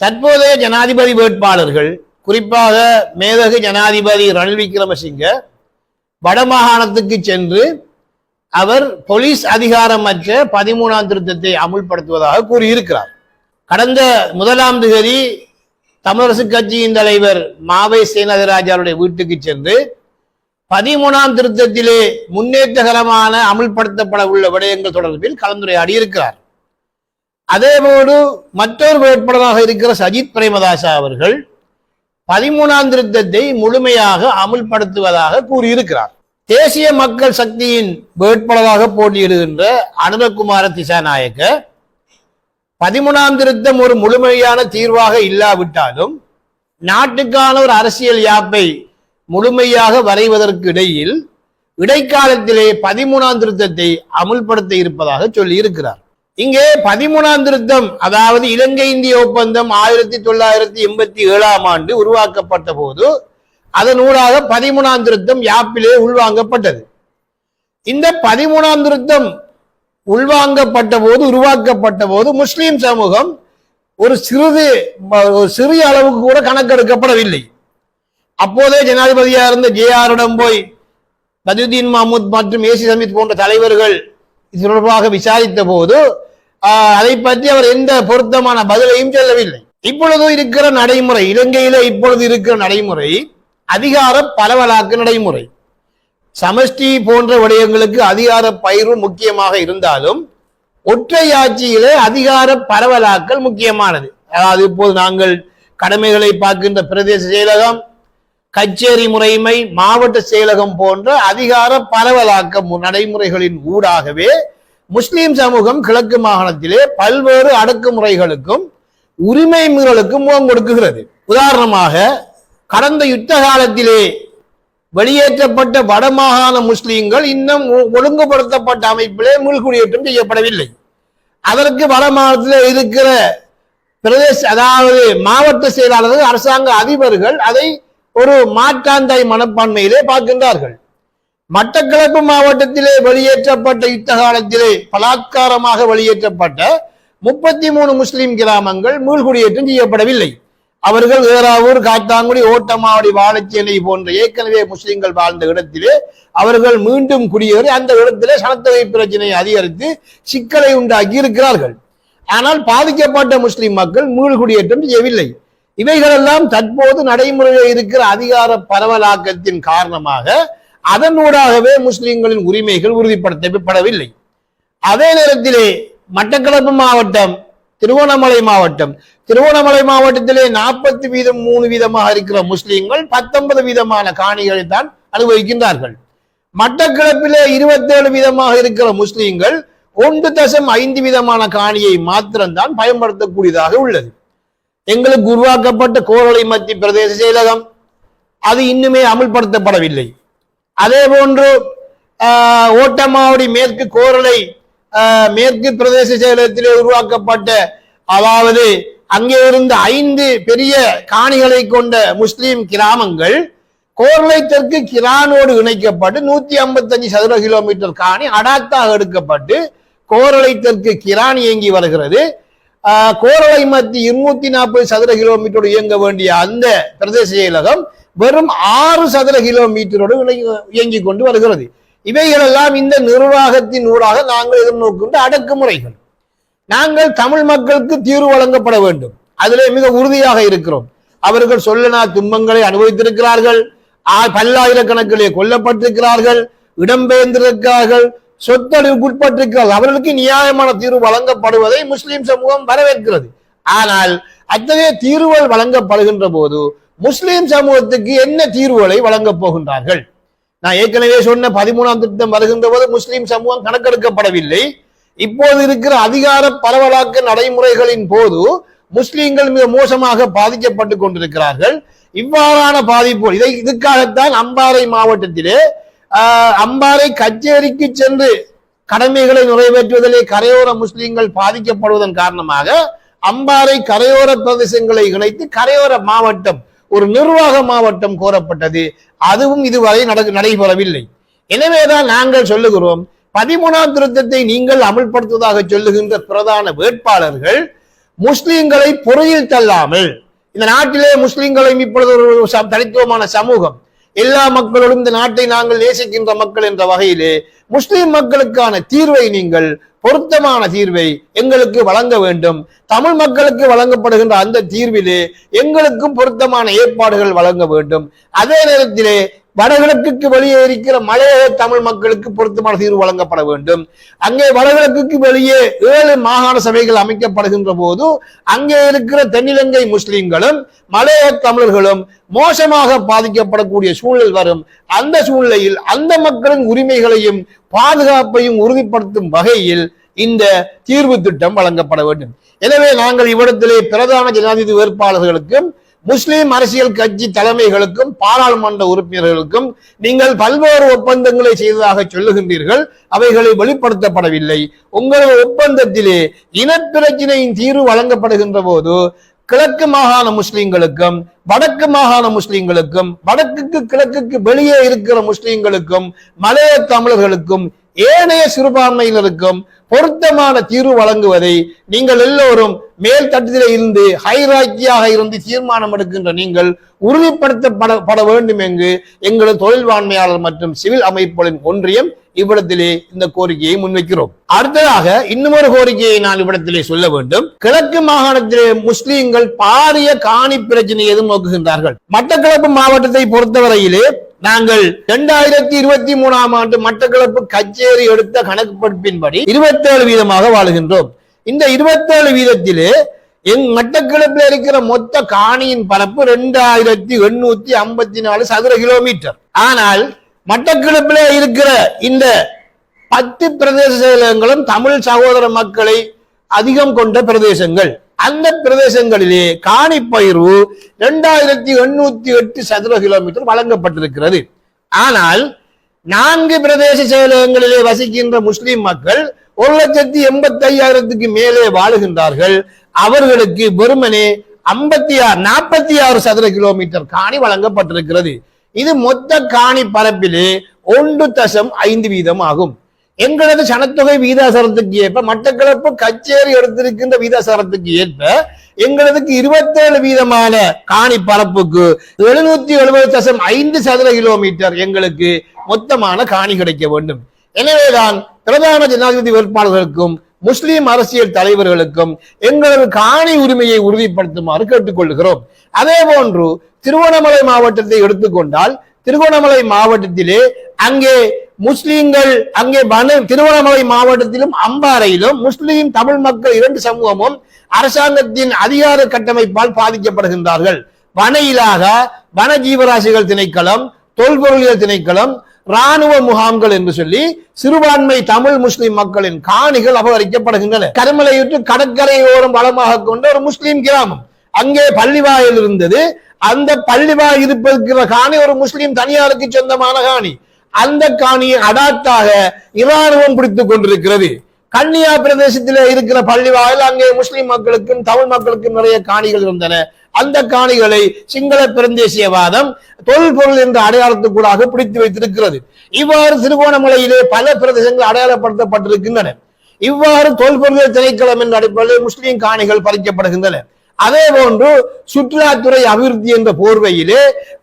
தற்போதைய ஜனாதிபதி வேட்பாளர்கள் குறிப்பாக மேதகு ஜனாதிபதி ரணில் விக்ரமசிங்க வடமாகாணத்துக்கு சென்று அவர் போலீஸ் அதிகாரமற்ற பதிமூணாம் திருத்தத்தை அமுல்படுத்துவதாக கூறியிருக்கிறார். கடந்த முதலாம் தேதி தமிழரசு கட்சியின் தலைவர் மாவை சேனதராஜாருடைய வீட்டுக்கு சென்று பதிமூணாம் திருத்தத்திலே முன்னேற்றகரமான அமுல்படுத்தப்பட உள்ள விடயங்கள் தொடர்பில் கலந்துரையாடி இருக்கிறார் அதேபோடு மற்றொரு வேட்பாளராக இருக்கிற சஜித் பிரேமதாசா அவர்கள் பதிமூணாம் திருத்தத்தை முழுமையாக அமுல்படுத்துவதாக கூறியிருக்கிறார். தேசிய மக்கள் சக்தியின் வேட்பாளராக போட்டியிடுகின்ற அனுரகுமார திசாநாயக்க பதிமூணாம் திருத்தம் ஒரு முழுமையான தீர்வாக இல்லாவிட்டாலும் நாட்டுக்கான ஒரு அரசியல் யாப்பை முழுமையாக வரைவதற்கு இடையில் இடைக்காலத்திலே பதிமூணாம் திருத்தத்தை அமுல்படுத்த இருப்பதாக சொல்லி இருக்கிறார் இங்கே பதிமூணாம் திருத்தம் அதாவது இலங்கை இந்திய ஒப்பந்தம் ஆயிரத்தி தொள்ளாயிரத்தி எண்பத்தி ஏழாம் ஆண்டு உருவாக்கப்பட்ட போது அதனூடாக பதிமூணாம் திருத்தம் யாப்பிலே உள்வாங்கப்பட்டது. இந்த பதிமூணாம் திருத்தம் உள்வாங்கப்பட்ட போது உருவாக்கப்பட்ட போது முஸ்லீம் சமூகம் ஒரு சிறிது ஒரு சிறிய அளவுக்கு கூட கணக்கெடுக்கப்படவில்லை. அப்போதே ஜனாதிபதியா இருந்த ஜேஆரிடம் போய் பதுதீன் மஹமூத் மற்றும் ஏசி சமித் போன்ற தலைவர்கள் இது தொடர்பாக விசாரித்த போது அதை பற்றி அவர் எந்த பொருத்தமான பதிலையும் சொல்லவில்லை. இப்பொழுது இருக்கிற நடைமுறை இலங்கையில இப்பொழுது இருக்கிற நடைமுறை அதிகார பரவலாக்க நடைமுறை. சமஷ்டி போன்ற விடயங்களுக்கு அதிகார பயிர்வு முக்கியமாக இருந்தாலும் ஒற்றை அதிகார பரவலாக்கல் முக்கியமானது. அதாவது இப்போது நாங்கள் கடமைகளை பார்க்கின்ற பிரதேச செயலகம் கச்சேரி முறைமை மாவட்ட செயலகம் போன்ற அதிகார பரவலாக்க நடைமுறைகளின் ஊடாகவே முஸ்லிம் சமூகம் கிழக்கு மாகாணத்திலே பல்வேறு அடக்குமுறைகளுக்கும் உரிமை மீறலுக்கும் முகம் கொடுக்குகிறது. உதாரணமாக கடந்த யுத்த காலத்திலே வெளியேற்றப்பட்ட வடமாகாண முஸ்லிம்கள் இன்னும் ஒ- ஒழுங்குபடுத்தப்பட்ட அமைப்பிலே மீள்குடியேற்றம் செய்யப்படவில்லை. அதற்கு வடமாகாணத்தில் இருக்கிற பிரதேச அதாவது மாவட்ட செயலாளர்கள் அரசாங்க அதிபர்கள் அதை ஒரு மாற்றாந்தாய் மனப்பான்மையிலே பார்க்கின்றார்கள். மட்டக்களப்பு மாவட்டத்திலே வெளியேற்றப்பட்ட யுத்த காலத்திலே பலாத்காரமாக வெளியேற்றப்பட்ட முப்பத்தி மூணு முஸ்லிம் கிராமங்கள் மீள்குடியேற்றம் செய்யப்படவில்லை. அவர்கள் ஏறாவூர் காத்தாங்குடி ஓட்டமாவடி வாழைச்சேனை போன்ற ஏற்கனவே முஸ்லிம்கள் வாழ்ந்த இடத்திலே அவர்கள் மீண்டும் குடியேறி அந்த இடத்திலே சனத்தொகை பிரச்சனையை அதிகரித்து சிக்கலை உண்டாக்கி இருக்கிறார்கள். ஆனால் பாதிக்கப்பட்ட முஸ்லிம் மக்கள் மீள்குடியேற்றம் செய்யவில்லை. இவைகளெல்லாம் தற்போது நடைமுறையில் இருக்கிற அதிகார பரவலாக்கத்தின் காரணமாக அதனூடாகவே முஸ்லிம்களின் உரிமைகள் உறுதிப்படுத்தப்படவில்லை. அதே நேரத்திலே மட்டக்களப்பு மாவட்டம் திருவண்ணாமலை மாவட்டம் திருவோணமலை மாவட்டத்திலே நாற்பத்தி வீதம் மூணு வீதமாக இருக்கிற முஸ்லிம்கள் பத்தொன்பது வீதமான காணிகளை தான் அனுபவிக்கின்றார்கள். மட்டக்களப்பிலே இருபத்தேழு வீதமாக இருக்கிற முஸ்லிம்கள் ஒன்று தசம் ஐந்து வீதமான காணியை மாத்திரம்தான் பயன்படுத்தக்கூடியதாக உள்ளது. எங்களுக்கு உருவாக்கப்பட்ட கோரளை மத்திய பிரதேச செயலகம் அது இன்னுமே அமல்படுத்தப்படவில்லை. அதே போன்று ஆஹ், ஓட்டமாவடி மேற்கு கோரளை ஆஹ், மேற்கு பிரதேச செயலகத்திலே உருவாக்கப்பட்ட அதாவது அங்கே இருந்த ஐந்து பெரிய காணிகளை கொண்ட முஸ்லீம் கிராமங்கள் கோர்லை தெற்கு கிரானோடு இணைக்கப்பட்டு நூத்தி ஐம்பத்தஞ்சு சதுர கிலோமீட்டர் காணி அடாத்தாக எடுக்கப்பட்டு கோரளை தெற்கு கிரான் இயங்கி வருகிறது. ஆஹ், மத்தி இருநூத்தி நாற்பது சதுர கிலோமீட்டர் இயங்க வேண்டிய அந்த பிரதேச செயலகம் வெறும் ஆறு சதுர கிலோமீட்டரோடு இயங்கிக் கொண்டு வருகிறது. இவைகளெல்லாம் இந்த நிர்வாகத்தின் ஊடாக நாங்கள் எதிர்நோக்கின்ற அடக்குமுறைகள். நாங்கள் தமிழ் மக்களுக்கு தீர்வு வழங்கப்பட வேண்டும். அதிலே மிக உறுதியாக இருக்கிறோம். அவர்கள் சொல்லனா துன்பங்களை அனுபவித்திருக்கிறார்கள். பல்லாயிரக்கணக்கிலே கொல்லப்பட்டிருக்கிறார்கள். இடம்பெயர்ந்திருக்கிறார்கள் சொத்தொழிவுக்குட்பட்டிருக்கிறார்கள். அவர்களுக்கு நியாயமான தீர்வு வழங்கப்படுவதை முஸ்லிம் சமூகம் வரவேற்கிறது. ஆனால் அத்தகைய தீர்வுகள் வழங்கப்படுகின்ற போது முஸ்லிம் சமூகத்துக்கு என்ன தீர்வுகளை வழங்கப் போகின்றார்கள்? நான் ஏற்கனவே சொன்ன பதிமூணாம் திட்டம் வருகின்ற போது முஸ்லிம் சமூகம் கணக்கெடுக்கப்படவில்லை. இப்போது இருக்கிற அதிகார பரவலாக்க நடைமுறைகளின் போது முஸ்லிம்கள் மிக மோசமாக பாதிக்கப்பட்டு கொண்டிருக்கிறார்கள். இவ்வாறான பாதிப்பு இதை இதுக்காகத்தான் அம்பாறை மாவட்டத்திலே அம்பாறை கச்சேரிக்கு சென்று கடமைகளை நிறைவேற்றுவதிலே கரையோர முஸ்லிம்கள் பாதிக்கப்படுவதன் காரணமாக அம்பாறை கரையோர பிரதேசங்களை இணைத்து கரையோர மாவட்டம் ஒரு நிர்வாக மாவட்டம் கோரப்பட்டது. அதுவும் இதுவரை நடைபெறவில்லை. எனவேதான் நாங்கள் சொல்லுகிறோம் பதிமூணாம் திருத்தத்தை நீங்கள் அமல்படுத்துவதாக சொல்லுகின்ற பிரதான வேட்பாளர்கள் முஸ்லிம்களை பொறியில் தள்ளாமல் இந்த நாட்டிலே முஸ்லிம்களையும் இப்பொழுது ஒரு தனித்துவமான சமூகம். எல்லா மக்களோடும் இந்த நாட்டை நாங்கள் நேசிக்கின்ற மக்கள் என்ற வகையிலே முஸ்லிம் மக்களுக்கான தீர்வை நீங்கள் பொருத்தமான தீர்வை எங்களுக்கு வழங்க வேண்டும். தமிழ் மக்களுக்கு வழங்கப்படுகின்ற அந்த தீர்விலே எங்களுக்கும் பொருத்தமான ஏற்பாடுகள் வழங்க வேண்டும். அதே நேரத்திலே வடகிழக்குக்கு வெளியே இருக்கிற மலையக தமிழ் மக்களுக்கு பொருத்தமான தீர்வு வழங்கப்பட வேண்டும். அங்கே வடகிழக்குக்கு வெளியே ஏழு மாகாண சபைகள் அமைக்கப்படுகின்ற போது அங்கே இருக்கிற தென்னிலங்கை முஸ்லிம்களும் மலையக தமிழர்களும் மோசமாக பாதிக்கப்படக்கூடிய சூழல் வரும். அந்த சூழ்நிலையில் அந்த மக்களின் உரிமைகளையும் பாதுகாப்பையும் உறுதிப்படுத்தும் வகையில் இந்த தீர்வு திட்டம் வழங்கப்பட வேண்டும். எனவே நாங்கள் இவ்விடத்திலே பிரதான ஜனாதிபதி வேட்பாளர்களுக்கும் முஸ்லிம் அரசியல் கட்சி தலைமைகளுக்கும் பாராளுமன்ற உறுப்பினர்களுக்கும் நீங்கள் பல்வேறு ஒப்பந்தங்களை செய்ததாக சொல்லுகின்றீர்கள். அவைகளை வெளிப்படுத்தப்படவில்லை. உங்களது ஒப்பந்தத்திலே இனப்பிரச்சினையின் தீர்வு வழங்கப்படுகின்ற போது கிழக்கு மாகாண முஸ்லிம்களுக்கும் வடக்கு மாகாண முஸ்லிம்களுக்கும் வடக்குக்கு கிழக்குக்கு வெளியே இருக்கிற முஸ்லிம்களுக்கும் மலைய தமிழர்களுக்கும் ஏனைய சிறுபான்மையினருக்கும் பொருத்தமான தீர்வு வழங்குவதை நீங்கள் எல்லோரும் மேல் தட்டத்திலே இருந்து ஹைராக்கியாக இருந்து தீர்மானம் எடுக்கின்ற நீங்கள் உறுதிப்படுத்தப்பட வேண்டும் என்று எங்களது தொழில்வாண்மையாளர் மற்றும் சிவில் அமைப்புகளின் ஒன்றியம் இவ்விடத்திலே இந்த கோரிக்கையை முன்வைக்கிறோம். அடுத்ததாக இன்னுமொரு கோரிக்கையை நான் இவ்விடத்திலே சொல்ல வேண்டும். கிழக்கு மாகாணத்திலே முஸ்லீம்கள் பாரிய காணி பிரச்சனை எதிர்நோக்குகின்றார்கள். மட்டக்களப்பு மாவட்டத்தை பொறுத்தவரையிலே நாங்கள் இரண்டாயிரத்தி இருபத்தி மூணாம் ஆண்டு மட்டக்களப்பு கச்சேரி எடுத்த கணக்குப்படுப்பின்படி இருபத்தேழு வீதமாக வாழுகின்றோம். இந்த இருபத்தேழு வீதத்திலே எங் மட்டக்களப்பில் இருக்கிற மொத்த காணியின் பரப்பு ரெண்டாயிரத்தி எண்ணூத்தி ஐம்பத்தி நாலு சதுர கிலோமீட்டர். ஆனால் மட்டக்களப்பில் இருக்கிற இந்த பத்து பிரதேச செயலகங்களும் தமிழ் சகோதர மக்களை அதிகம் கொண்ட பிரதேசங்கள். அந்த பிரதேசங்களிலே காணி பயிர்வு இரண்டாயிரத்தி எண்ணூத்தி எட்டு சதுர கிலோமீட்டர் வழங்கப்பட்டிருக்கிறது. ஆனால் நான்கு பிரதேச செயலகங்களிலே வசிக்கின்ற முஸ்லிம் மக்கள் ஒரு லட்சத்தி எண்பத்தி ஐயாயிரத்துக்கு மேலே வாழுகின்றார்கள். அவர்களுக்கு வெறுமனே ஐம்பத்தி ஆறு நாற்பத்தி ஆறு சதுர கிலோமீட்டர் காணி வழங்கப்பட்டிருக்கிறது. இது மொத்த காணி பரப்பிலே ஒன்று தசம் ஐந்து வீதம் ஆகும். எங்களது சனத்தொகை வீதாசாரத்துக்கு ஏற்ப மட்டக்களப்பு கச்சேரி எடுத்திருக்கின்ற வீதாசாரத்துக்கு ஏற்ப எங்களதுக்கு இருபத்தேழு வீதமான காணி பரப்புக்கு எழுநூத்தி எழுபது தசம் ஐந்து சதுர கிலோமீட்டர் எங்களுக்கு மொத்தமான காணி கிடைக்க வேண்டும். எனவேதான் பிரதான ஜனாதிபதி வேட்பாளர்களுக்கும் முஸ்லீம் அரசியல் தலைவர்களுக்கும் எங்களது காணி உரிமையை உறுதிப்படுத்துமாறு கேட்டுக்கொள்கிறோம். அதே போன்று திருவண்ணாமலை மாவட்டத்தை எடுத்துக்கொண்டால் திருவண்ணாமலை மாவட்டத்திலே அங்கே முஸ்லீம்கள் அங்கே வன திருவண்ணாமலை மாவட்டத்திலும் அம்பாறையிலும் முஸ்லீம் தமிழ் மக்கள் இரண்டு சமூகமும் அரசாங்கத்தின் அதிகார கட்டமைப்பால் பாதிக்கப்படுகின்றார்கள். வன இலாக வன ஜீவராசிகள் திணைக்களம் தொல்பொருளியல் திணைக்களம் ராணுவ முகாம்கள் என்று சொல்லி சிறுபான்மை தமிழ் முஸ்லிம் மக்களின் காணிகள் அபகரிக்கப்படுகின்றன. கருமலையுற்று கடற்கரையோரம் வளமாக கொண்ட ஒரு முஸ்லிம் கிராமம். அங்கே பள்ளிவாயில் இருந்தது. அந்த பள்ளிவாய் இருப்பிருக்கிற காணி ஒரு முஸ்லிம் தனியாருக்கு சொந்தமான காணி. அந்த காணியை அடாத்தாக இராணுவம் பிடித்துக் கொண்டிருக்கிறது. கன்னியா பிரதேசத்தில் இருக்கிற பள்ளிவாயில் அங்கே முஸ்லிம் மக்களுக்கும் தமிழ் மக்களுக்கும் நிறைய காணிகள் இருந்தன. அந்த காணிகளை சிங்கள பிரந்தேசியவாதம் தொல்பொருள் என்ற அடையாளத்துக்கூடாக பிடித்து வைத்திருக்கிறது. இவ்வாறு திருகோணமலையிலே பல பிரதேசங்கள் அடையாளப்படுத்தப்பட்டிருக்கின்றன. இவ்வாறு தொல்பொருள் திணைக்களம் என்ற அடிப்படையில் முஸ்லிம் காணிகள் பறிக்கப்படுகின்றன. அதே போன்று சுற்றுலாத்துறை அபிவிருத்தி என்ற போர்வையிலே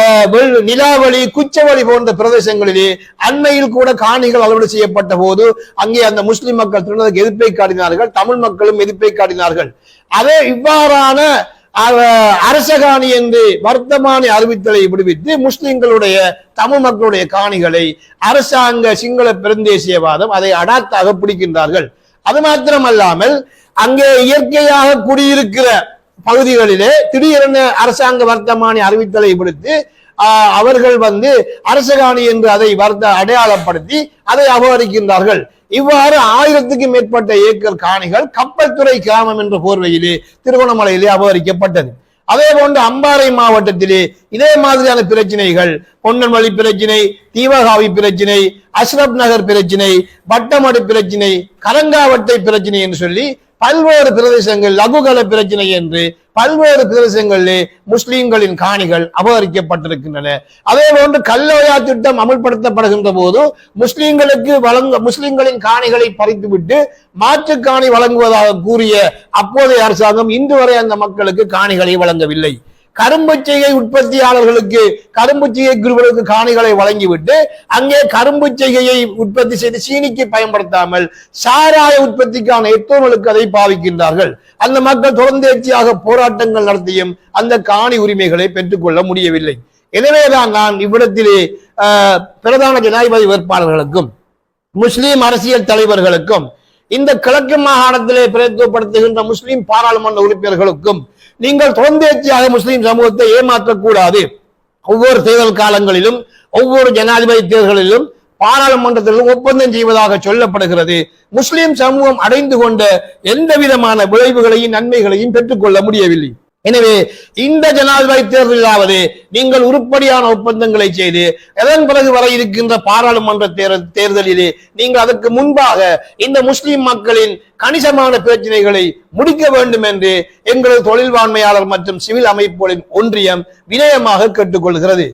அஹ், நிலாவளி குச்சவழி போன்ற பிரதேசங்களிலே அண்மையில் கூட காணிகள் அலுவலு செய்யப்பட்ட போது அங்கே அந்த முஸ்லிம் மக்கள் திருநதுக்கு எதிர்ப்பை காட்டினார்கள் தமிழ் மக்களும் எதிர்ப்பை காட்டினார்கள். அதே இவ்வாறான அஹ், அரச காணி என்று வர்த்தமானி அறிவித்தலை விடுவித்து முஸ்லிம்களுடைய தமிழ் மக்களுடைய காணிகளை அரசாங்க சிங்கள பெருந்தேசியவாதம் அதை அடாத்தாக பிடிக்கின்றார்கள். அது மாத்திரமல்லாமல் அங்கே இயற்கையாக குடியிருக்கிற பகுதிகளிலே திடீரென அரசாங்க வர்த்தமானி அறிவித்தலை விடுத்து அவர்கள் வந்து அரசகாணி என்று அதை வர்த்த அடையாளப்படுத்தி அதை அபகரிக்கின்றார்கள். இவ்வாறு ஆயிரத்துக்கும் மேற்பட்ட ஏக்கர் காணிகள் கப்பல்துறை கிராமம் என்ற போர்வையிலே திருவண்ணாமலையிலே அபகரிக்கப்பட்டது. அதே போன்று அம்பாறை மாவட்டத்திலே இதே மாதிரியான பிரச்சனைகள் பொன்னன்மொழி பிரச்சனை தீவகாவி பிரச்சனை அஸ்ரப் நகர் பிரச்சனை வட்டமடு பிரச்சனை கரங்காவட்டை பிரச்சனை என்று சொல்லி பல்வேறு பிரதேசங்கள் லகுகல பிரச்சனை என்று பல்வேறு பிரதேசங்களிலே முஸ்லிம்களின் காணிகள் அபகரிக்கப்பட்டிருக்கின்றன. அதே போன்று கல்லோயா திட்டம் அமல்படுத்தப்படுகின்ற போது முஸ்லிம்களுக்கு வழங்க முஸ்லிம்களின் காணிகளை பறித்துவிட்டு மாற்று காணி வழங்குவதாக கூறிய அப்போதைய அரசாங்கம் இன்று வரை அந்த மக்களுக்கு காணிகளை வழங்கவில்லை. கரும்புச்செய்கை உற்பத்தியாளர்களுக்கு கரும்புச்செய்கை குருவர்களுக்கு காணிகளை வழங்கிவிட்டு அங்கே கரும்பு செய்கையை உற்பத்தி செய்து சீனிக்கு பயன்படுத்தாமல் சாராய உற்பத்திக்கான எத்தோர்களுக்கு அதை பாவிக்கின்றார்கள். அந்த மக்கள் தொடர்ந்தேர்ச்சியாக போராட்டங்கள் நடத்தியும் அந்த காணி உரிமைகளை பெற்றுக்கொள்ள முடியவில்லை. எனவேதான் நான் இவ்விடத்திலே ஆஹ், பிரதான ஜனாதிபதி வேட்பாளர்களுக்கும் முஸ்லீம் அரசியல் தலைவர்களுக்கும் இந்த கிழக்கு மாகாணத்திலே பிரதித்துவப்படுத்துகின்ற முஸ்லிம் பாராளுமன்ற உறுப்பினர்களுக்கும் நீங்கள் தொடர்ந்தேர்ச்சியாக முஸ்லிம் சமூகத்தை ஏமாற்றக்கூடாது. ஒவ்வொரு தேர்தல் காலங்களிலும் ஒவ்வொரு ஜனாதிபதி தேர்தலிலும் பாராளுமன்றத்திலும் ஒப்பந்தம் செய்வதாக சொல்லப்படுகிறது. முஸ்லிம் சமூகம் அடைந்து கொண்ட எந்த விதமான விளைவுகளையும் நன்மைகளையும் பெற்றுக்கொள்ள முடியவில்லை. எனவே இந்த ஜனாதிபதி தேர்தலாவது நீங்கள் உருப்படியான ஒப்பந்தங்களை செய்து அதன் பிறகு வர இருக்கின்ற பாராளுமன்ற தேர்தல் தேர்தலிலே நீங்கள் அதற்கு முன்பாக இந்த முஸ்லிம் மக்களின் கணிசமான பிரச்சனைகளை முடிக்க வேண்டும் என்று எங்களது தொழில்வாண்மையாளர் மற்றும் சிவில் அமைப்புகளின் ஒன்றியம் வினயமாக கேட்டுக்கொள்கிறது.